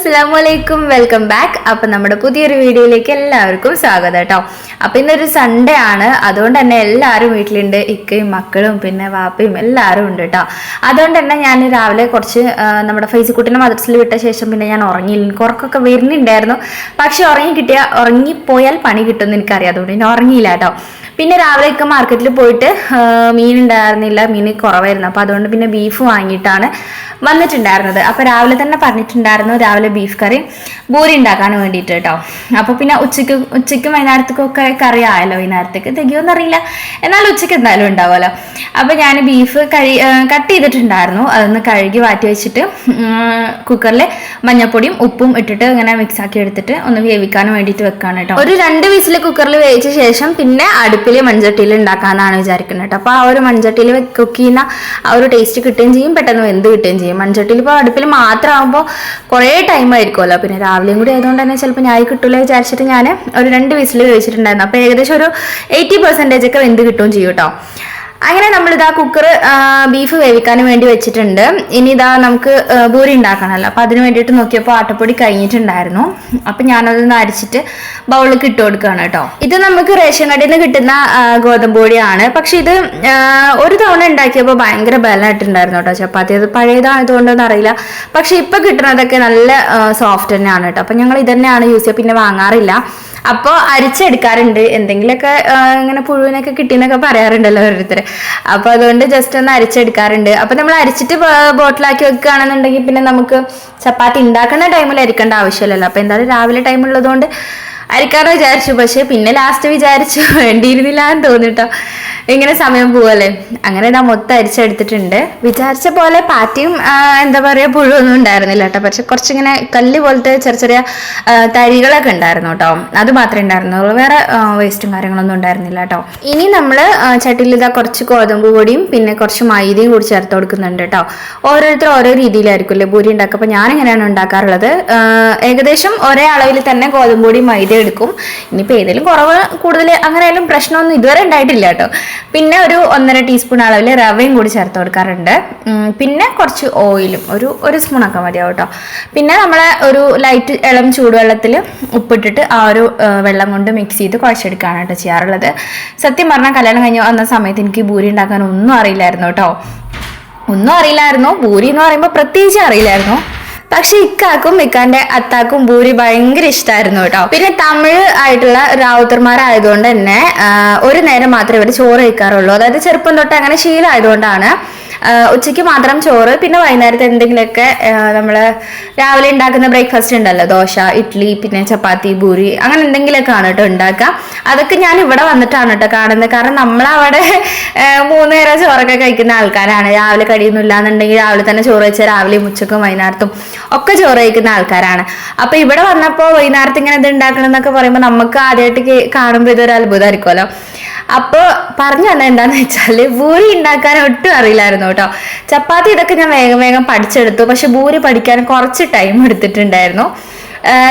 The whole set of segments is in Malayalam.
അസ്സാം വലൈക്കും വെൽക്കം ബാക്ക്. അപ്പൊ നമ്മുടെ പുതിയൊരു വീഡിയോയിലേക്ക് എല്ലാവർക്കും സ്വാഗതം കേട്ടോ. അപ്പൊ ഇന്നൊരു സൺഡേ ആണ്. അതുകൊണ്ട് തന്നെ എല്ലാവരും വീട്ടിലുണ്ട്. ഇക്കയും മക്കളും പിന്നെ വാപ്പയും എല്ലാവരും ഉണ്ട് കേട്ടോ. അതുകൊണ്ട് തന്നെ ഞാൻ രാവിലെ കുറച്ച് നമ്മുടെ ഫേസിക്കുട്ടിനെ മദ്രസിൽ വിട്ട ശേഷം പിന്നെ ഞാൻ ഉറങ്ങിയില്ല എനിക്ക് ഉറക്കമൊക്കെ വരുന്നുണ്ടായിരുന്നു. പക്ഷെ ഉറങ്ങി കിട്ടിയ ഉറങ്ങിപ്പോയാൽ പണി കിട്ടുമെന്ന് എനിക്കറിയാം. അതുകൊണ്ട് ഞാൻ ഉറങ്ങിയില്ല കേട്ടോ. പിന്നെ രാവിലെയൊക്കെ മാർക്കറ്റിൽ പോയിട്ട് മീൻ ഉണ്ടായിരുന്നില്ല. മീൻ കുറവായിരുന്നു. അപ്പോൾ അതുകൊണ്ട് പിന്നെ ബീഫ് വാങ്ങിയിട്ടാണ് വന്നിട്ടുണ്ടായിരുന്നത്. അപ്പോൾ രാവിലെ തന്നെ പറഞ്ഞിട്ടുണ്ടായിരുന്നു രാവിലെ ബീഫ് കറി ബൂരി ഉണ്ടാക്കാൻ വേണ്ടിയിട്ട് കേട്ടോ അപ്പോൾ പിന്നെ ഉച്ചയ്ക്ക് ഉച്ചയ്ക്കും വൈകുന്നേരത്തേക്കൊക്കെ കറി ആയല്ലോ വൈകുന്നേരത്തേക്ക്. തികയോന്ന് അറിയില്ല. എന്നാൽ ഉച്ചയ്ക്ക് എന്തായാലും ഉണ്ടാവുമല്ലോ. അപ്പോൾ ഞാൻ ബീഫ് കഴി കട്ട് ചെയ്തിട്ടുണ്ടായിരുന്നു. അതൊന്ന് കഴുകി മാറ്റി വെച്ചിട്ട് കുക്കറിൽ മഞ്ഞപ്പൊടിയും ഉപ്പും ഇട്ടിട്ട് ഇങ്ങനെ മിക്സ് ആക്കി എടുത്തിട്ട് ഒന്ന് വേവിക്കാൻ വേണ്ടിയിട്ട് വെക്കാണ് കേട്ടോ ഒരു രണ്ട് വിസിൽ കുക്കറിൽ വേവിച്ച ശേഷം പിന്നെ അടുപ്പിൽ മൺചട്ടിയിൽ ഉണ്ടാക്കാമെന്നാണ് വിചാരിക്കുന്നത് കേട്ടോ അപ്പോൾ ആ ഒരു മൺചട്ടിയിൽ കുക്ക് ചെയ്യുന്ന ആ ഒരു ടേസ്റ്റ് കിട്ടുകയും ചെയ്യും പെട്ടെന്ന് വെന്ത് കിട്ടുകയും ചെയ്യും. മൺചട്ടിയിൽ ഇപ്പോൾ അടുപ്പിൽ മാത്രമാകുമ്പോൾ കുറേ ടൈം ആയിരിക്കുമല്ലോ പിന്നെ രാവിലെയും കൂടി ആയതുകൊണ്ട് തന്നെ ചിലപ്പോൾ ഞാൻ കിട്ടില്ല വിചാരിച്ചിട്ട് ഞാൻ ഒരു രണ്ട് വിസിൽ കഴിച്ചിട്ടുണ്ടായിരുന്നു. അപ്പോൾ ഏകദേശം ഒരു എയ്റ്റി പെർസെന്റേജ് ഒക്കെ വെന്ത് കിട്ടുകയും ചെയ്യും കേട്ടോ അങ്ങനെ നമ്മളിതാ കുക്കർ ബീഫ് വേവിക്കാൻ വേണ്ടി വെച്ചിട്ടുണ്ട്. ഇനി ഇതാ നമുക്ക് ബൂരി ഉണ്ടാക്കണമല്ലോ. അപ്പോൾ അതിന് വേണ്ടിയിട്ട് നോക്കിയപ്പോൾ ആട്ടപ്പൊടി കഴിഞ്ഞിട്ടുണ്ടായിരുന്നു. അപ്പം ഞാനതൊന്ന് അരിച്ചിട്ട് ബൗളിലേക്ക് ഇട്ട് കൊടുക്കുകയാണ് കേട്ടോ. ഇത് നമുക്ക് റേഷൻ കടയിൽ നിന്ന് കിട്ടുന്ന ഗോതമ്പൊടിയാണ് ഗോതമ്പ് പൊടിയാണ്. പക്ഷെ ഇത് ഒരു തവണ ഉണ്ടാക്കിയപ്പോൾ ഭയങ്കര ബലമായിട്ടുണ്ടായിരുന്നു കേട്ടോ ചപ്പാത്തി. അത് പഴയതായതുകൊണ്ടൊന്നും അറിയില്ല. പക്ഷെ ഇപ്പം കിട്ടുന്നതൊക്കെ നല്ല സോഫ്റ്റ് തന്നെയാണ് കേട്ടോ. അപ്പം ഞങ്ങൾ ഇത് തന്നെയാണ് യൂസ് ചെയ്യുക പിന്നെ വാങ്ങാറില്ല. അപ്പോൾ അരിച്ചെടുക്കാറുണ്ട്. എന്തെങ്കിലുമൊക്കെ ഇങ്ങനെ പുഴുവിനൊക്കെ കിട്ടിയെന്നൊക്കെ പറയാറുണ്ടല്ലോ ഓരോരുത്തർ അപ്പോൾ അതുകൊണ്ട് ജസ്റ്റ് ഒന്ന് അരിച്ചെടുക്കാറുണ്ട്. അപ്പോൾ നമ്മൾ അരിച്ചിട്ട് ബോട്ടിലാക്കി വെക്കുകയാണെന്നുണ്ടെങ്കിൽ പിന്നെ നമുക്ക് ചപ്പാത്തി ഉണ്ടാക്കുന്ന ടൈമിൽ അരിക്കേണ്ട ആവശ്യമില്ലല്ലോ. അപ്പോൾ എന്തായാലും രാവിലെ ടൈം ഉള്ളതുകൊണ്ട് അരിക്കാറ് വിചാരിച്ചു പക്ഷേ പിന്നെ ലാസ്റ്റ് വിചാരിച്ചു. വേണ്ടിയിരുന്നില്ല എന്ന് തോന്നിട്ടോ. ഇങ്ങനെ സമയം പോവല്ലേ? അങ്ങനെ ഇതാ മൊത്തം അരിച്ചെടുത്തിട്ടുണ്ട്. വിചാരിച്ച പോലെ പാറ്റിയും എന്താ പറയുക പുഴുവൊന്നും ഉണ്ടായിരുന്നില്ല കേട്ടോ. പക്ഷെ കുറച്ചിങ്ങനെ കല്ല് പോലത്തെ ചെറിയ ചെറിയ തരികളൊക്കെ ഉണ്ടായിരുന്നു കേട്ടോ. അത് മാത്രമേ ഉണ്ടായിരുന്നുള്ളൂ. വേറെ വേസ്റ്റും കാര്യങ്ങളൊന്നും ഉണ്ടായിരുന്നില്ല കേട്ടോ. ഇനി നമ്മൾ ചട്ടിയിൽ ഇതാ കുറച്ച് ഗോതമ്പ് പൊടിയും പിന്നെ കുറച്ച് മൈദയും കൂടി ചേർത്ത് കൊടുക്കുന്നുണ്ട് കേട്ടോ. ഓരോരുത്തർ ഓരോ രീതിയിലായിരിക്കും അല്ലേ പൂരി ഉണ്ടാക്കുക. അപ്പോൾ ഞാൻ എങ്ങനെയാണ് ഉണ്ടാക്കാറുള്ളത് ഏകദേശം ഒരേ അളവിൽ തന്നെ ഗോതമ്പ് പൊടി മൈദ എടുക്കും. ഇനിയിപ്പോൾ ഏതെങ്കിലും കുറവ് കൂടുതൽ അങ്ങനെയായാലും പ്രശ്നമൊന്നും ഇതുവരെ ഉണ്ടായിട്ടില്ല കേട്ടോ. പിന്നെ ഒരു ഒന്നര ടീസ്പൂൺ അളവിൽ റവയും കൂടി ചേർത്ത് കൊടുക്കാറുണ്ട്. പിന്നെ കുറച്ച് ഓയിലും ഒരു ഒരു സ്പൂണൊക്കെ മതിയാവും കേട്ടോ. പിന്നെ നമ്മൾ ഒരു ലൈറ്റ് ഇളം ചൂടുവെള്ളത്തിൽ ഉപ്പിട്ടിട്ട് ആ ഒരു വെള്ളം കൊണ്ട് മിക്സ് ചെയ്ത് കുഴച്ചെടുക്കുകയാണ് കേട്ടോ ചെയ്യാറുള്ളത്. സത്യം പറഞ്ഞാൽ കല്യാണം കഴിഞ്ഞ് വന്ന സമയത്ത് എനിക്ക് ഭൂരി ഉണ്ടാക്കാൻ ഒന്നും അറിയില്ലായിരുന്നു കേട്ടോ. ഒന്നും അറിയില്ലായിരുന്നു. ഭൂരി എന്ന് പറയുമ്പോൾ പ്രത്യേകിച്ച് അറിയില്ലായിരുന്നു. പക്ഷെ ഇക്കാക്കും ഇക്കാന്റെ അത്താക്കും ഭൂരി ഭയങ്കര ഇഷ്ടമായിരുന്നു കേട്ടോ. പിന്നെ തമിഴ് ആയിട്ടുള്ള റാവുത്തർമാരായതുകൊണ്ട് തന്നെ ഒരു നേരം മാത്രമേ ഇവർ ചോറ് കഴിക്കാറുള്ളൂ. അതായത് ചെറുപ്പം തൊട്ട് അങ്ങനെ ശീലമായതുകൊണ്ടാണ് ഉച്ചയ്ക്ക് മാത്രം ചോറ് പിന്നെ വൈകുന്നേരത്തെ എന്തെങ്കിലുമൊക്കെ നമ്മൾ രാവിലെ ഉണ്ടാക്കുന്ന ബ്രേക്ക്ഫാസ്റ്റ് ഉണ്ടല്ലോ ദോശ ഇഡ്ഡലി പിന്നെ ചപ്പാത്തി പൂരി അങ്ങനെ എന്തെങ്കിലുമൊക്കെ ആണ് കേട്ടോ ഉണ്ടാക്കുക. അതൊക്കെ ഞാൻ ഇവിടെ വന്നിട്ടാണ് കേട്ടോ കാണുന്നത്. കാരണം നമ്മളവിടെ മൂന്ന് നേരം ചോറൊക്കെ കഴിക്കുന്ന ആൾക്കാരാണ്. രാവിലെ കടിയൊന്നും ഇല്ലാന്നുണ്ടെങ്കിൽ രാവിലെ തന്നെ ചോറ് വെച്ചാൽ രാവിലെയും ഉച്ചക്കും വൈകുന്നേരത്തും ഒക്കെ ചോറ് കഴിക്കുന്ന ആൾക്കാരാണ്. അപ്പൊ ഇവിടെ വന്നപ്പോൾ വൈകുന്നേരത്ത് ഇങ്ങനെ ഇത് ഉണ്ടാക്കണം എന്നൊക്കെ പറയുമ്പോൾ നമുക്ക് ആദ്യമായിട്ട് കാണുമ്പോൾ ഇതൊരു അത്ഭുതമായിരിക്കുമല്ലോ. അപ്പോൾ പറഞ്ഞു തന്നെ എന്താന്ന് വെച്ചാൽ പൂരി ഉണ്ടാക്കാൻ ഒട്ടും അറിയില്ലായിരുന്നു. കേട്ടോ. ചപ്പാത്തി ഇതൊക്കെ ഞാൻ വേഗം വേഗം പഠിച്ചെടുത്തു. പക്ഷെ ഭൂരി പഠിക്കാൻ കുറച്ച് ടൈം എടുത്തിട്ടുണ്ടായിരുന്നു.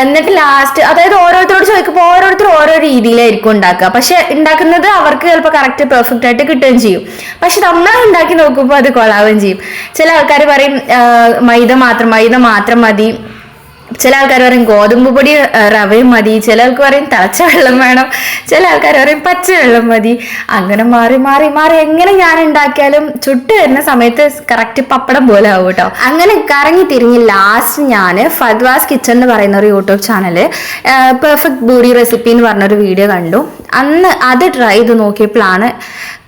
എന്നിട്ട് ലാസ്റ്റ് അതായത് ഓരോരുത്തരോട് ചോദിക്കുമ്പോൾ ഓരോരുത്തർ ഓരോ രീതിയിലായിരിക്കും ഉണ്ടാക്കുക. പക്ഷെ ഉണ്ടാക്കുന്നത് അവർക്ക് ചിലപ്പോൾ കറക്റ്റ് പെർഫെക്റ്റ് ആയിട്ട് കിട്ടുകയും ചെയ്യും. പക്ഷെ നമ്മൾ ഉണ്ടാക്കി നോക്കുമ്പോൾ അത് കൊള്ളാവുകയും ചെയ്യും. ചില ആൾക്കാർ പറയും മൈദ മാത്രം മൈദ മാത്രം മതി. ചില ആൾക്കാർ പറയും ഗോതമ്പ് പൊടി റവയും മതി. ചില ആൾക്ക് പറയും തിളച്ച വെള്ളം വേണം. ചില ആൾക്കാർ പറയും പച്ച വെള്ളം മതി. അങ്ങനെ മാറി മാറി മാറി എങ്ങനെ ഞാൻ ഉണ്ടാക്കിയാലും ചുട്ട് വരുന്ന സമയത്ത് കറക്റ്റ് പപ്പടം പോലെ ആവും കേട്ടോ. അങ്ങനെ കറങ്ങി തിരിഞ്ഞ് ലാസ്റ്റ് ഞാൻ ഫദ്വാസ് കിച്ചൺ എന്ന് പറയുന്ന ഒരു YouTube channel perfect poori recipe എന്ന് പറഞ്ഞൊരു വീഡിയോ കണ്ടു. അന്ന് അത് ട്രൈ ചെയ്ത് നോക്കിയപ്പോഴാണ്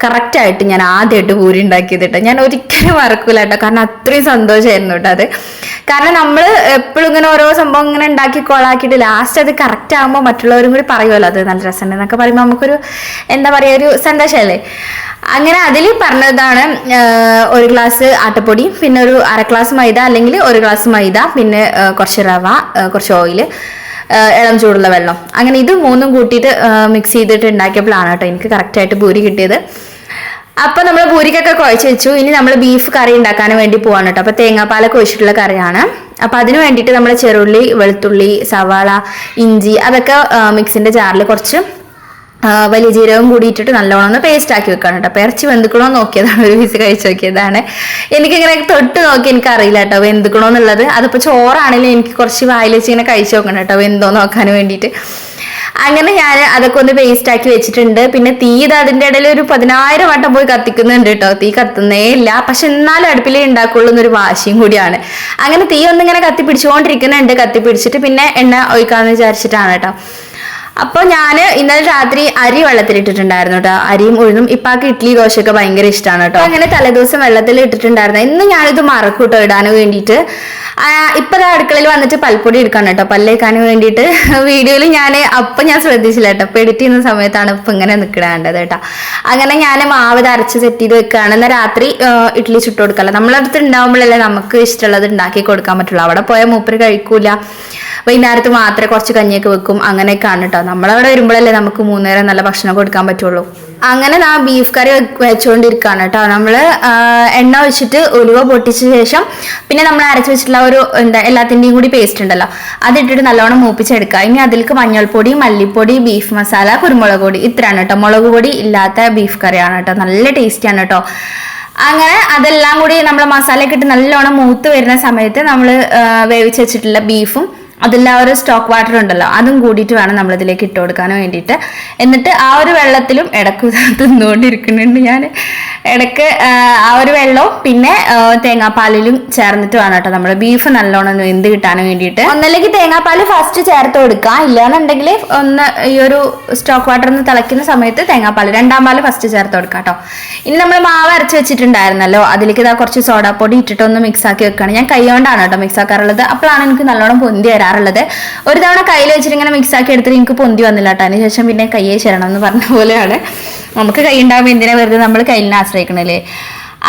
കറക്റ്റായിട്ട് ഞാൻ ആദ്യമായിട്ട് പൂരി ഉണ്ടാക്കിയത് കേട്ടോ. ഞാൻ ഒരിക്കലും മറക്കൂല കേട്ടോ. കാരണം അത്രയും സന്തോഷമായിരുന്നു കേട്ടോ അത്. കാരണം നമ്മൾ എപ്പോഴും ഇങ്ങനെ ഓരോ സംഭവം ഇങ്ങനെ ഉണ്ടാക്കി കോളാക്കിയിട്ട് ലാസ്റ്റ് അത് കറക്റ്റ് ആകുമ്പോൾ മറ്റുള്ളവരും കൂടി പറയുമല്ലോ അത് നല്ല രസമുണ്ട് എന്നൊക്കെ പറയുമ്പോൾ നമുക്കൊരു എന്താ പറയുക ഒരു സന്തോഷമല്ലേ? അങ്ങനെ അതിൽ പറഞ്ഞതാണ് ഒരു ഗ്ലാസ് ആട്ടപ്പൊടി പിന്നെ ഒരു അര ഗ്ലാസ് മൈദ അല്ലെങ്കിൽ ഒരു ഗ്ലാസ് മൈദ പിന്നെ കുറച്ച് റവ കുറച്ച് ഓയിൽ ഇളം ചൂടുള്ള വെള്ളം. അങ്ങനെ ഇത് മൂന്നും കൂട്ടിയിട്ട് മിക്സ് ചെയ്തിട്ട് ഉണ്ടാക്കിയപ്പോഴാണ് കേട്ടോ എനിക്ക് കറക്റ്റായിട്ട് പൂരി കിട്ടിയത്. അപ്പൊ നമ്മൾ പൂരിക്കൊക്കെ കുഴച്ച് വെച്ചു. ഇനി നമ്മൾ ബീഫ് കറി ഉണ്ടാക്കാൻ വേണ്ടി പോവാണ് കേട്ടോ. അപ്പൊ തേങ്ങാപ്പാലൊക്കെ ഒഴിച്ചിട്ടുള്ള കറിയാണ്. അപ്പൊ അതിന് വേണ്ടിയിട്ട് നമ്മൾ ചെറുള്ളി വെളുത്തുള്ളി സവാള ഇഞ്ചി അതൊക്കെ മിക്സിന്റെ ജാറിൽ കുറച്ച് വലിയ ജീരകം കൂടി ഇട്ടിട്ട് നല്ലോണം ഒന്ന് പേസ്റ്റ് ആക്കി വെക്കണം കേട്ടോ. അപ്പം ഇറച്ചി വെന്തുക്കണോന്ന് നോക്കിയതാണ്. ഒരു പീസ് കഴിച്ചു നോക്കിയതാണ്. എനിക്കിങ്ങനെ തൊട്ട് നോക്കി എനിക്ക് അറിയില്ല കേട്ടോ. വെന്തുക്കണോ എന്നുള്ളത്. അതിപ്പോൾ ചോറാണെങ്കിലും എനിക്ക് കുറച്ച് വായിൽ വെച്ച് ഇങ്ങനെ കഴിച്ചു നോക്കണം കേട്ടോ. വെന്തോ നോക്കാൻ വേണ്ടിയിട്ട്. അങ്ങനെ ഞാൻ അതൊക്കെ ഒന്ന് പേസ്റ്റ് ആക്കി വെച്ചിട്ടുണ്ട്. പിന്നെ തീ ഇത് അതിന്റെ ഇടയിൽ ഒരു പതിനായിരം വട്ടം പോയി കത്തിക്കുന്നുണ്ട് കേട്ടോ. തീ കത്തുന്നേ ഇല്ല. പക്ഷെ എന്നാലും അടുപ്പിലേ ഉണ്ടാക്കുള്ളൂ എന്നൊരു വാശിയും കൂടിയാണ്. അങ്ങനെ തീ ഒന്നിങ്ങനെ കത്തിപ്പിടിച്ചുകൊണ്ടിരിക്കുന്നുണ്ട്. കത്തിപ്പിടിച്ചിട്ട് കത്തി പിടിച്ചിട്ട് പിന്നെ എണ്ണ ഒഴിക്കാന്ന് വിചാരിച്ചിട്ടാണ് കേട്ടോ. അപ്പോൾ ഞാൻ ഇന്നലെ രാത്രി അരി വെള്ളത്തിലിട്ടിട്ടുണ്ടായിരുന്നു കേട്ടോ അരിയും ഉഴുന്നും ഇപ്പാക്ക് ഇഡ്ഡലി ദോശയൊക്കെ ഭയങ്കര ഇഷ്ടമാണ് കേട്ടോ അങ്ങനെ തലേദിവസം വെള്ളത്തിൽ ഇട്ടിട്ടുണ്ടായിരുന്നു. ഇന്ന് ഞാനിത് മറക്കും കേട്ടോ ഇടാൻ വേണ്ടിയിട്ട്. ഇപ്പൊ അടുക്കളയിൽ വന്നിട്ട് പൽപ്പൊടി എടുക്കാണ് കേട്ടോ പല്ലേക്കാൻ വേണ്ടിയിട്ട് വീഡിയോയിൽ ഞാൻ അപ്പം ഞാൻ ശ്രദ്ധിച്ചില്ല കേട്ടോ ഇപ്പൊ എഡിറ്റ് ചെയ്യുന്ന സമയത്താണ് ഇപ്പൊ ഇങ്ങനെ നിൽക്കണേണ്ടത് കേട്ടോ അങ്ങനെ ഞാൻ മാവ് തരച്ച് സെറ്റ് ചെയ്ത് വെക്കുകയാണ് എന്നാൽ രാത്രി ഇഡ്ഡലി ചുട്ട് കൊടുക്കല്ല. നമ്മളടുത്ത് ഉണ്ടാവുമ്പോഴല്ലേ നമുക്ക് ഇഷ്ടമുള്ളത് ഉണ്ടാക്കി കൊടുക്കാൻ പറ്റുള്ളൂ. അവിടെ പോയാൽ മൂപ്പര് കഴിക്കൂല. വൈകുന്നേരത്ത് മാത്രമേ കുറച്ച് കഞ്ഞിയൊക്കെ വെക്കും. അങ്ങനെയൊക്കെയാണ് കേട്ടോ നമ്മളവിടെ വരുമ്പോഴല്ലേ നമുക്ക് മൂന്നേരം നല്ല ഭക്ഷണം കൊടുക്കാൻ പറ്റുള്ളൂ. അങ്ങനെ ആ ബീഫ് കറി വെച്ചുകൊണ്ടിരിക്കുകയാണ് കേട്ടോ നമ്മൾ എണ്ണ വെച്ചിട്ട് ഉലുവ പൊട്ടിച്ച ശേഷം പിന്നെ നമ്മൾ അരച്ച് വെച്ചിട്ടുള്ള ഒരു എന്താ എല്ലാത്തിന്റെയും കൂടി പേസ്റ്റ് ഉണ്ടല്ലോ. അതിട്ടിട്ട് നല്ലോണം മൂപ്പിച്ചെടുക്കുക. ഇനി അതിലേക്ക് മഞ്ഞൾപ്പൊടി മല്ലിപ്പൊടി ബീഫ് മസാല കുരുമുളക് പൊടി ഇത്രയാണ് കേട്ടോ മുളക് പൊടി ഇല്ലാത്ത ബീഫ് കറിയാണ് കേട്ടോ നല്ല ടേസ്റ്റിയാണ് കേട്ടോ അങ്ങനെ അതെല്ലാം കൂടി നമ്മൾ മസാലയൊക്കെ ഇട്ട് നല്ലോണം മൂത്ത് വരുന്ന സമയത്ത് നമ്മൾ വേവിച്ച് വെച്ചിട്ടുള്ള ബീഫും അതിലെ ആ ഒരു സ്റ്റോക്ക് വാട്ടർ ഉണ്ടല്ലോ അതും കൂടിയിട്ട് വേണം നമ്മൾ ഇതിലേക്ക് ഇട്ട് കൊടുക്കാൻ വേണ്ടിയിട്ട്. എന്നിട്ട് ആ ഒരു വെള്ളത്തിലും ഇടയ്ക്ക് തിന്നുകൊണ്ടിരിക്കുന്നുണ്ട് ഞാൻ ഇടയ്ക്ക് ആ, ഒരു വെള്ളവും പിന്നെ തേങ്ങാപ്പാലിലും ചേർന്നിട്ട് വേണം കേട്ടോ നമ്മൾ ബീഫ് നല്ലോണം വെന്ത് കിട്ടാൻ വേണ്ടിയിട്ട്. ഒന്നല്ലെങ്കിൽ തേങ്ങാപ്പാൽ ഫസ്റ്റ് ചേർത്ത് കൊടുക്കുക. ഇല്ലാന്നുണ്ടെങ്കിൽ ഒന്ന് ഈ ഒരു സ്റ്റോക്ക് വാട്ടർ ഒന്ന് തിളയ്ക്കുന്ന സമയത്ത് തേങ്ങാപ്പാൽ രണ്ടാം പാൽ ഫസ്റ്റ് ചേർത്ത് കൊടുക്കാം കേട്ടോ. ഇനി നമ്മൾ മാവ് അരച്ച് വെച്ചിട്ടുണ്ടായിരുന്നല്ലോ അതിലേക്ക് ഇതാ കുറച്ച് സോഡാപ്പൊടി ഇട്ടിട്ടൊന്ന് മിക്സ് ആക്കി വെക്കുകയാണ്. ഞാൻ കൈ കൊണ്ടാണ് കേട്ടോ മിക്സ് ആക്കാറുള്ളത്. അപ്പോഴാണ് എനിക്ക് നല്ലോണം പൊന്തി വരാറുള്ളത് ഒരു തവണ കയ്യിൽ വെച്ചിട്ട് ഇങ്ങനെ മിക്സ് ആക്കി എടുത്തിട്ട് എനിക്ക് പൊന്തി വന്നില്ല കേട്ടോ. അതിന് ശേഷം പിന്നെ കയ്യെ ചേരണം എന്ന് പറഞ്ഞ പോലെയാണ്. നമുക്ക് കൈ ഉണ്ടാകുമ്പോൾ എന്തിനാ വെറുതെ നമ്മൾ കയ്യിലിനെ ആശ്രയിക്കണല്ലേ?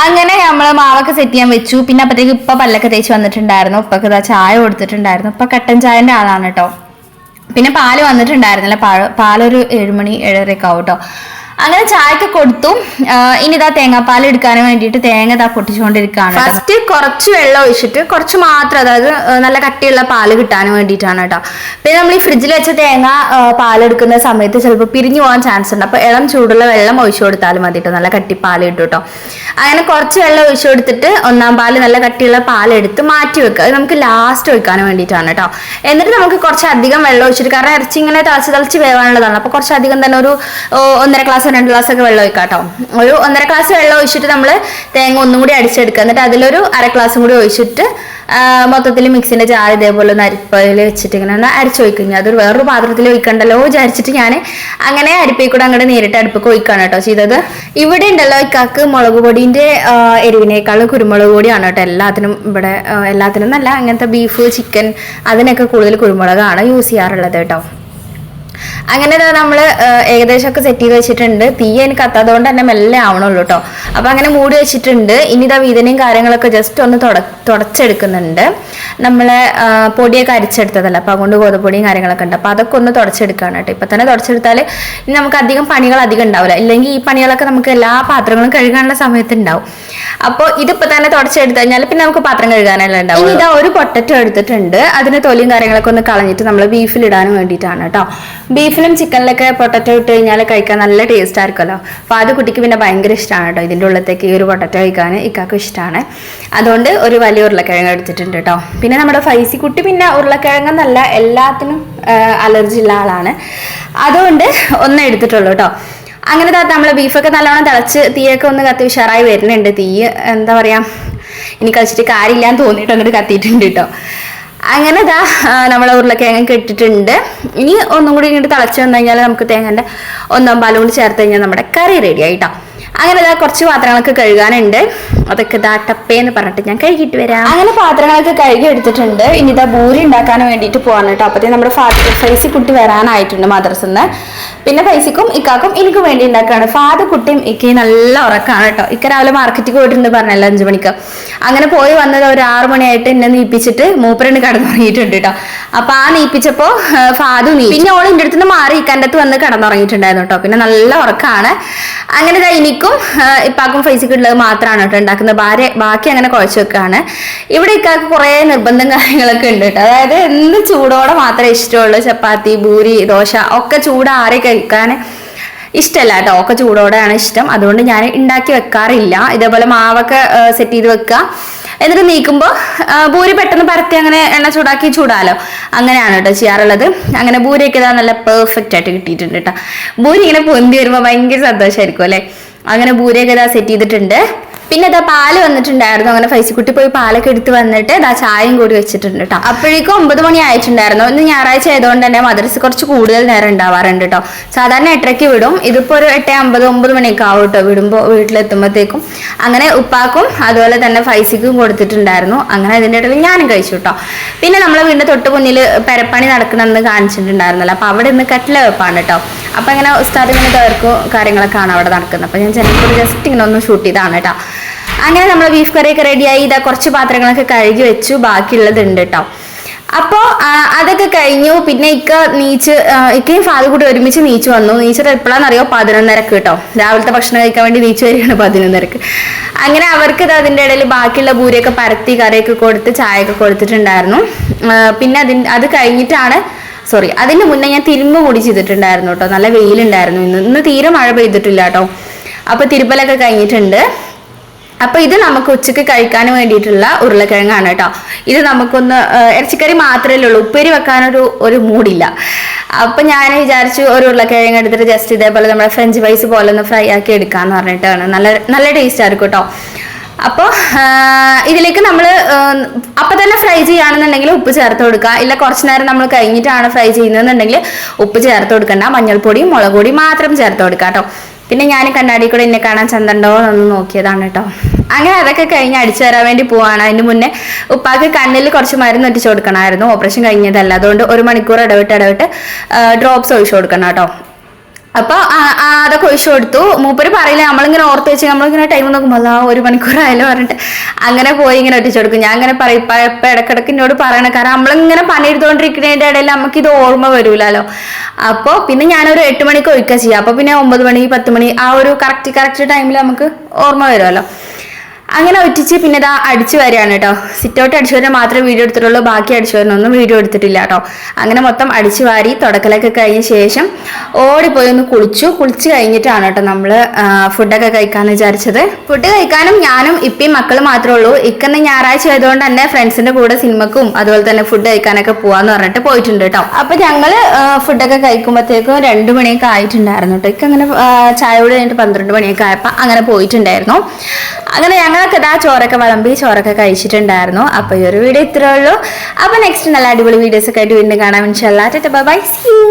അങ്ങനെ നമ്മൾ മാവൊക്കെ സെറ്റ് ചെയ്യാൻ വെച്ചു. പിന്നെ അപ്പോഴത്തേക്ക് ഇപ്പൊ പല്ലൊക്കെ തേച്ച് വന്നിട്ടുണ്ടായിരുന്നു. ഇപ്പൊക്കെ ഇതാ ചായ കൊടുത്തിട്ടുണ്ടായിരുന്നു. ഇപ്പൊ കട്ടൻ ചായന്റെ ആളാണ് കേട്ടോ. പിന്നെ പാൽ വന്നിട്ടുണ്ടായിരുന്നില്ല. പാൽ പാലൊരു ഏഴുമണി ഏഴരയൊക്കെ ആവും കേട്ടോ. അങ്ങനെ ചായക്ക് കൊടുത്തു. ഇനി ഇതാ തേങ്ങാപ്പാൽ എടുക്കാൻ വേണ്ടിയിട്ട് തേങ്ങ ഇതാ പൊട്ടിച്ചുകൊണ്ടിരിക്കുകയാണ് ഫസ്റ്റ് കുറച്ച് വെള്ളം ഒഴിച്ചിട്ട് കുറച്ച് മാത്രം അതായത് നല്ല കട്ടിയുള്ള പാൽ കിട്ടാൻ വേണ്ടിയിട്ടാണ് കേട്ടോ. പിന്നെ നമ്മൾ ഈ ഫ്രിഡ്ജിൽ വെച്ച തേങ്ങ പാലെടുക്കുന്ന സമയത്ത് ചിലപ്പോൾ പിരിഞ്ഞു പോകാൻ ചാൻസ് ഉണ്ട്. അപ്പോൾ ഇളം ചൂടുള്ള വെള്ളം ഒഴിച്ചു കൊടുത്താൽ മതി കേട്ടോ നല്ല കട്ടി പാൽ ഇട്ടു കേട്ടോ. അങ്ങനെ കുറച്ച് വെള്ളം ഒഴിച്ചു കൊടുത്തിട്ട് ഒന്നാം പാൽ നല്ല കട്ടിയുള്ള പാലെടുത്ത് മാറ്റി വെക്കുക. അത് നമുക്ക് ലാസ്റ്റ് ഒഴിക്കാൻ വേണ്ടിയിട്ടാണ് കേട്ടോ. എന്നിട്ട് നമുക്ക് കുറച്ച് അധികം വെള്ളം ഒഴിച്ചിട്ട് കാരണം ഇറച്ചി ഇങ്ങനെ തിളച്ച് തിളച്ച് വേവാനുള്ളതാണ്. അപ്പോൾ കുറച്ച് അധികം തന്നെ ഒരു ഒന്നര ഗ്ലാസ് രണ്ട് ഗ്ലാസ് ഒക്കെ വെള്ളം ഒഴിക്കാം കേട്ടോ ഒരു ഒന്നര ഗ്ലാസ് വെള്ളം ഒഴിച്ചിട്ട് നമ്മൾ തേങ്ങ ഒന്നും കൂടി അടിച്ചെടുക്കുക. എന്നിട്ട് അതിലൊരു അര ഗ്ലാസും കൂടി ഒഴിച്ചിട്ട് മൊത്തത്തിൽ മിക്സിന്റെ ജാർ ഇതേപോലെ ഒന്ന് അരിപ്പയിൽ വെച്ചിട്ട് ഇങ്ങനെ ഒന്ന് അരച്ചൊഴിക്കുക അതൊരു വേറൊരു പാത്രത്തിൽ ഒഴിക്കണ്ടല്ലോ വിചാരിച്ചിട്ട് ഞാൻ അങ്ങനെ അരിപ്പയിൽ കൂടെ അങ്ങോട്ട് നേരിട്ട് അടുപ്പൊക്കെ ഒഴിക്കാണ് കേട്ടോ ചെയ്തത്. ഇവിടെ ഉണ്ടല്ലോ ഇക്കാക്ക് മുളക് പൊടിന്റെ എരിവിനേക്കാളും കുരുമുളക് പൊടിയാണ് കേട്ടോ എല്ലാത്തിനും ഇവിടെ എല്ലാത്തിനും നല്ല അങ്ങനത്തെ ബീഫ് ചിക്കൻ അതിനൊക്കെ കൂടുതൽ കുരുമുളകാണ് യൂസ് ചെയ്യാറുള്ളത് കേട്ടോ. അങ്ങനെ നമ്മൾ ഏകദേശമൊക്കെ സെറ്റ് ചെയ്ത് വെച്ചിട്ടുണ്ട്. തീ എനിക്ക് കത്താതുകൊണ്ട് തന്നെ മെല്ലെ ആവണുള്ളൂ കേട്ടോ അപ്പൊ അങ്ങനെ മൂടി വെച്ചിട്ടുണ്ട്. ഇനി ഇതാ വീതനയും കാര്യങ്ങളൊക്കെ ജസ്റ്റ് ഒന്ന് തുട തുടച്ചെടുക്കുന്നുണ്ട്. നമ്മളെ പൊടിയൊക്കെ അരിച്ചെടുത്തതല്ല? അപ്പൊ അതുകൊണ്ട് ഗോതപ്പൊടിയും കാര്യങ്ങളൊക്കെ ഉണ്ട്. അപ്പൊ അതൊക്കെ ഒന്ന് തുടച്ചെടുക്കുകയാണ് കേട്ടോ ഇപ്പൊ തന്നെ തുടച്ചെടുത്താൽ ഇനി നമുക്ക് അധികം പണികൾ അധികം ഉണ്ടാവില്ല. ഇല്ലെങ്കിൽ ഈ പണികളൊക്കെ നമുക്ക് എല്ലാ പാത്രങ്ങളും കഴുകാനുള്ള സമയത്ത് ഉണ്ടാവും. അപ്പോൾ ഇതിപ്പോ തന്നെ തുടച്ചെടുത്ത് കഴിഞ്ഞാൽ പിന്നെ നമുക്ക് പാത്രം കഴുകാനല്ല ഉണ്ടാവും ഇതാ ഒരു പൊട്ടറ്റോ എടുത്തിട്ടുണ്ട്. അതിന് തൊലിയും കാര്യങ്ങളൊക്കെ ഒന്ന് കളഞ്ഞിട്ട് നമ്മൾ ബീഫിൽ ഇടാനും വേണ്ടിയിട്ടാണ് കേട്ടോ ബീഫിലും ചിക്കനിലൊക്കെ പൊട്ടറ്റോ ഇട്ട് കഴിഞ്ഞാൽ കഴിക്കാൻ നല്ല ടേസ്റ്റ് ആയിരിക്കുമല്ലോ. അപ്പോൾ അത് കുട്ടിക്ക് പിന്നെ ഭയങ്കര ഇഷ്ടമാണ് കേട്ടോ. ഇതിന്റെ ഉള്ളത്തേക്ക് ഈ ഒരു പൊട്ടറ്റോ കഴിക്കാൻ ഇക്കാക്കും ഇഷ്ടമാണ് അതുകൊണ്ട് ഒരു വലിയ ഉരുളക്കിഴങ്ങ് എടുത്തിട്ടുണ്ട് കേട്ടോ. പിന്നെ നമ്മുടെ ഫൈസി കുട്ടി പിന്നെ ഉരുളക്കിഴങ്ങെന്നല്ല എല്ലാത്തിനും അലർജി ഉള്ള ആളാണ്. അതുകൊണ്ട് ഒന്നേ എടുത്തിട്ടുള്ളൂ കേട്ടോ. അങ്ങനെ നമ്മൾ ബീഫൊക്കെ നല്ലോണം തിളച്ച് തീയൊക്കെ ഒന്ന് കത്തി ഉഷാറായി വരുന്നുണ്ട്. തീ എന്താ പറയാ? ഇനി കളിച്ചിട്ട് കാര്യമില്ലാന്ന് തോന്നിയിട്ട് അങ്ങോട്ട് കത്തിയിട്ടുണ്ട് കേട്ടോ. അങ്ങനെ ഇതാ നമ്മളെ ഉരുളക്കിഴങ്ങ് കെട്ടിട്ടുണ്ട് ഇനി ഒന്നും കൂടി ഇങ്ങോട്ട് തിളച്ച് വന്നു കഴിഞ്ഞാൽ നമുക്ക് തേങ്ങന്റെ ഒന്നാം പാലും കൂടി ചേർത്ത് കഴിഞ്ഞാൽ നമ്മുടെ കറി റെഡി ആയിട്ടോ. അങ്ങനെ ഇതാ കുറച്ച് പാത്രങ്ങളൊക്കെ കഴുകാനുണ്ട്. അതൊക്കെ ഇതാ ടപ്പേന്ന് പറഞ്ഞിട്ട് ഞാൻ കഴുകിയിട്ട് വരാം. അങ്ങനെ പാത്രങ്ങളൊക്കെ കഴുകി എടുത്തിട്ടുണ്ട്. ഇനി ഇതാ ബൂരി ഉണ്ടാക്കാൻ വേണ്ടിയിട്ട് പോകാൻ കേട്ടോ. അപ്പത്തേക്ക് നമ്മുടെ ഫാദർ ഫൈസി കുട്ടി വരാനായിട്ടുണ്ട് മദ്രസിന്ന് പിന്നെ ഫൈസിക്കും ഇക്കാക്കും എനിക്ക് വേണ്ടി ഉണ്ടാക്കുകയാണ്. ഫാദർ കുട്ടിയും ഇക്കയും നല്ല ഉറക്കാണ് കേട്ടോ. ഇക്ക രാവിലെ മാർക്കറ്റിൽ പോയിട്ടുണ്ട് പറഞ്ഞല്ലോ അഞ്ചു മണിക്ക്. അങ്ങനെ പോയി വന്നത് ഒരു ആറു മണിയായിട്ട് എന്നെ നീപ്പിച്ചിട്ട് മൂപ്പരണ്ട് കടന്നുറങ്ങിയിട്ടുണ്ട് കേട്ടോ. അപ്പൊ ആ നീപ്പിച്ചപ്പോ ഫാദു നീ പിന്നെ ഓൾ എന്റെ അടുത്ത് നിന്ന് മാറി ഇക്കാന്റെ അടുത്ത് വന്ന് കടന്നുറങ്ങിയിട്ടുണ്ടായിരുന്നു കേട്ടോ. പിന്നെ നല്ല ഉറക്കാണ്. അങ്ങനെ ഇതാ എനിക്കും ആ, ഇപ്പാക്കും ഫൈസിക്കും ഉള്ളത് മാത്രമാണ് കേട്ടോ ഉണ്ടാക്കുന്നത് ഭാര്യ ബാക്കി അങ്ങനെ കുഴച്ച് വെക്കുകയാണ് ഇവിടെ ഇക്കാക്ക് കുറേ നിർബന്ധം കാര്യങ്ങളൊക്കെ ഉണ്ട് കേട്ടോ. അതായത് എന്ത് ചൂടോടെ മാത്രമേ ഇഷ്ടമുള്ളൂ. ചപ്പാത്തി ഭൂരി ദോശ ഒക്കെ ചൂടാറി കഴിക്കാൻ ഇഷ്ടമല്ല കേട്ടോ. ഒക്കെ ചൂടോടെയാണ് ഇഷ്ടം. അതുകൊണ്ട് ഞാൻ ഉണ്ടാക്കി വെക്കാറില്ല. ഇതേപോലെ മാവൊക്കെ സെറ്റ് ചെയ്ത് വെക്കുക എന്നിട്ട് നീക്കുമ്പോൾ ഭൂരി പെട്ടെന്ന് പരത്തി അങ്ങനെ എണ്ണ ചൂടാക്കി ചൂടാലോ. അങ്ങനെയാണ് കേട്ടോ ചെയ്യാറുള്ളത്. അങ്ങനെ ഭൂരിയൊക്കെ ഇതാ നല്ല പെർഫെക്റ്റ് ആയിട്ട് കിട്ടിയിട്ടുണ്ട് കേട്ടോ. ഭൂരി ഇങ്ങനെ പൊന്തി വരുമ്പോൾ ഭയങ്കര സന്തോഷമായിരിക്കും അല്ലേ? അങ്ങനെ ഭൂരേഖത സെറ്റ് ചെയ്തിട്ടുണ്ട്. പിന്നെ ഇതാ പാൽ വന്നിട്ടുണ്ടായിരുന്നു. അങ്ങനെ ഫൈസിക്കുട്ടി പോയി പാലൊക്കെ എടുത്ത് വന്നിട്ട് ഇതാ ചായയും കൂടി വെച്ചിട്ടുണ്ട് കേട്ടോ അപ്പോഴേക്കും ഒമ്പത് മണി ആയിട്ടുണ്ടായിരുന്നു. ഇന്ന് ഞായറാഴ്ച ആയതുകൊണ്ട് തന്നെ മദ്രസ കുറച്ച് കൂടുതൽ നേരം ഉണ്ടാവാറുണ്ട് കേട്ടോ സാധാരണ എട്ടരയ്ക്ക് വിടും. ഇതിപ്പോ ഒരു എട്ട് അമ്പത് ഒമ്പത് മണിയൊക്കെ ആവും കേട്ടോ വിടുമ്പോൾ വീട്ടിലെത്തുമ്പോഴത്തേക്കും അങ്ങനെ ഉപ്പാക്കും അതുപോലെ തന്നെ ഫൈസിക്കും കൊടുത്തിട്ടുണ്ടായിരുന്നു. അങ്ങനെ അതിന്റെ ഇടയിൽ ഞാനും കഴിച്ചു കേട്ടോ പിന്നെ നമ്മളെ വീടിന്റെ തൊട്ട് മുന്നിൽ പെരപ്പണി നടക്കണമെന്ന് കാണിച്ചിട്ടുണ്ടായിരുന്നല്ലോ. അപ്പൊ അവിടെ ഇന്ന് കട്ടില വെപ്പാണ് കേട്ടോ അപ്പൊ ഇങ്ങനെ ഉസ്താദ് ഇങ്ങനെ തേർക്കും കാര്യങ്ങളൊക്കെയാണ് അവിടെ നടക്കുന്നത്. അപ്പൊ ഞാൻ ചിലപ്പോൾ ജസ്റ്റ് ഇങ്ങനെ ഒന്ന് ഷൂട്ട് ചെയ്താണ് കേട്ടോ അങ്ങനെ നമ്മൾ ബീഫ് കറിയൊക്കെ റെഡിയായി ഇതാ കുറച്ച് പാത്രങ്ങളൊക്കെ കഴുകി വെച്ചു. ബാക്കിയുള്ളത് ഉണ്ട് കേട്ടോ അപ്പോൾ അതൊക്കെ കഴിഞ്ഞു. പിന്നെ ഇക്ക നീച്ച് ഇക്കയും ഫാദർ കൂടി ഒരുമിച്ച് നീച്ച് വന്നു. നീച്ചിട്ട് എപ്പോഴാണെന്നറിയോ പതിനൊന്നരക്ക് കേട്ടോ രാവിലത്തെ ഭക്ഷണം കഴിക്കാൻ വേണ്ടി നീച്ച് വരികയാണ് പതിനൊന്നരക്ക്. അങ്ങനെ അവർക്ക് ഇത് അതിന്റെ ഇടയിൽ ബാക്കിയുള്ള പൂരിയൊക്കെ പരത്തി കറിയൊക്കെ കൊടുത്ത് ചായയൊക്കെ കൊടുത്തിട്ടുണ്ടായിരുന്നു. പിന്നെ അതിന് അത് കഴിഞ്ഞിട്ടാണ് സോറി അതിന് മുന്നേ ഞാൻ തിരുമ്പ് കൂടി ചെയ്തിട്ടുണ്ടായിരുന്നു കേട്ടോ നല്ല വെയിലുണ്ടായിരുന്നു. ഇന്ന് ഇന്ന് തീരെ മഴ പെയ്തിട്ടില്ല കേട്ടോ അപ്പോൾ തിരുമ്പലൊക്കെ കഴിഞ്ഞിട്ടുണ്ട്. അപ്പൊ ഇത് നമുക്ക് ഉച്ചയ്ക്ക് കഴിക്കാൻ വേണ്ടിയിട്ടുള്ള ഉരുളക്കിഴങ്ങാണ് കേട്ടോ ഇത് നമുക്കൊന്ന് ഇറച്ചിക്കറി മാത്രമേ ഉള്ളൂ. ഉപ്പേരി വെക്കാനൊരു ഒരു മൂടില്ല. അപ്പൊ ഞാൻ വിചാരിച്ചു ഒരു ഉരുളക്കിഴങ്ങ് എടുത്തിട്ട് ജസ്റ്റ് ഇതേപോലെ നമ്മുടെ ഫ്രഞ്ച് ഫ്രൈസ് പോലെ ഒന്ന് ഫ്രൈ ആക്കി എടുക്കാന്ന് പറഞ്ഞിട്ടാണ്. നല്ല നല്ല ടേസ്റ്റ് ആയിരിക്കും കേട്ടോ അപ്പോൾ ഇതിലേക്ക് നമ്മൾ അപ്പം തന്നെ ഫ്രൈ ചെയ്യുകയാണെന്നുണ്ടെങ്കിൽ ഉപ്പ് ചേർത്ത് കൊടുക്കുക. ഇല്ല കുറച്ച് നേരം നമ്മൾ കഴിഞ്ഞിട്ടാണ് ഫ്രൈ ചെയ്യുന്നതെന്നുണ്ടെങ്കിൽ ഉപ്പ് ചേർത്ത് കൊടുക്കണ്ട. മഞ്ഞൾപ്പൊടിയും മുളക് പൊടിയും മാത്രം ചേർത്ത് കൊടുക്കുക കേട്ടോ. പിന്നെ ഞാൻ കണ്ണാടി കൂടെ എന്നെ കാണാൻ ചന്തണ്ടോ എന്നൊന്ന് നോക്കിയതാണ് കേട്ടോ. അങ്ങനെ അതൊക്കെ കഴിഞ്ഞ് അടിച്ചു തരാൻ വേണ്ടി പോവാണ്. അതിന് മുന്നേ ഉപ്പാക്ക് കണ്ണിൽ കുറച്ച് മരുന്ന് ഒറ്റിച്ച് കൊടുക്കണമായിരുന്നു. ഓപ്പറേഷൻ കഴിഞ്ഞതല്ല. അതുകൊണ്ട് ഒരു മണിക്കൂർ ഇടവിട്ട് ഇടവിട്ട് ഡ്രോപ്സ് ഒഴിച്ചു കൊടുക്കണം കേട്ടോ. അപ്പൊ അതൊക്കെ ഒഴിച്ചു കൊടുത്തു. മൂപ്പര് പറയില്ല നമ്മളിങ്ങനെ ഓർത്ത് വെച്ച് നമ്മളിങ്ങനെ ടൈം നോക്കുമ്പോൾ ആ ഒരു മണിക്കൂറായാലും പറഞ്ഞിട്ട് അങ്ങനെ പോയി ഇങ്ങനെ ഒറ്റിച്ചു കൊടുക്കും. ഞാൻ അങ്ങനെ പറയും ഇപ്പൊ ഇടക്കിടക്ക് എന്നോട് പറയണ കാരണം നമ്മളിങ്ങനെ പണിയെടുത്തോണ്ടിരിക്കുന്നതിന്റെ ഇടയിൽ നമുക്ക് ഇത് ഓർമ്മ വരൂലല്ലോ അപ്പൊ പിന്നെ ഞാനൊരു എട്ട് മണിക്ക് ഒഴിക്കുക ചെയ്യാം. അപ്പൊ പിന്നെ ഒമ്പത് മണി പത്ത് മണി ആ ഒരു കറക്റ്റ് കറക്റ്റ് ടൈമിൽ നമുക്ക് ഓർമ്മ വരുമല്ലോ അങ്ങനെ ഒറ്റിച്ച് പിന്നെ ഇതാ അടിച്ചു വരികയാണ് കേട്ടോ. സിറ്റൗട്ട് അടിച്ചു വരാൻ മാത്രമേ വീഡിയോ എടുത്തിട്ടുള്ളൂ. ബാക്കി അടിച്ചു വരുന്നൊന്നും വീഡിയോ എടുത്തിട്ടില്ല കേട്ടോ. അങ്ങനെ മൊത്തം അടിച്ചു വാരി തുടക്കലൊക്കെ കഴിഞ്ഞ ശേഷം ഓടിപ്പോയി ഒന്ന് കുളിച്ചു. കുളിച്ച് കഴിഞ്ഞിട്ടാണ് കേട്ടോ നമ്മൾ ഫുഡൊക്കെ കഴിക്കാന്ന് വിചാരിച്ചത്. ഫുഡ് കഴിക്കാനും ഞാനും ഇപ്പം മക്കൾ മാത്രമേ ഉള്ളൂ. ഇക്കന്ന് ഞായറാഴ്ച ആയതുകൊണ്ട് തന്നെ ഫ്രണ്ട്സിന്റെ കൂടെ സിനിമക്കും അതുപോലെ തന്നെ ഫുഡ് കഴിക്കാനൊക്കെ പോവാന്ന് പറഞ്ഞിട്ട് പോയിട്ടുണ്ട് കേട്ടോ. അപ്പൊ ഞങ്ങൾ ഫുഡൊക്കെ കഴിക്കുമ്പോഴത്തേക്കും രണ്ടു മണിയൊക്കെ ആയിട്ടുണ്ടായിരുന്നു കേട്ടോ. ഇക്കങ്ങനെ ചായ കൂടി കഴിഞ്ഞിട്ട് പന്ത്രണ്ട് മണിയൊക്കെ ആയപ്പോൾ അങ്ങനെ പോയിട്ടുണ്ടായിരുന്നു. അങ്ങനെ ഞങ്ങളൊക്കെ ഇതാ ചോറൊക്കെ വിളമ്പി ചോറൊക്കെ കഴിച്ചിട്ടുണ്ടായിരുന്നു. അപ്പൊ ഈ ഒരു വീഡിയോ ഇത്രേ ഉള്ളൂ. അപ്പൊ നെക്സ്റ്റ് നല്ല അടിപൊളി വീഡിയോസ് ഒക്കെ ആയിട്ട് വീണ്ടും കാണാം. ഇൻഷാല്ലാ ബൈ സീ യു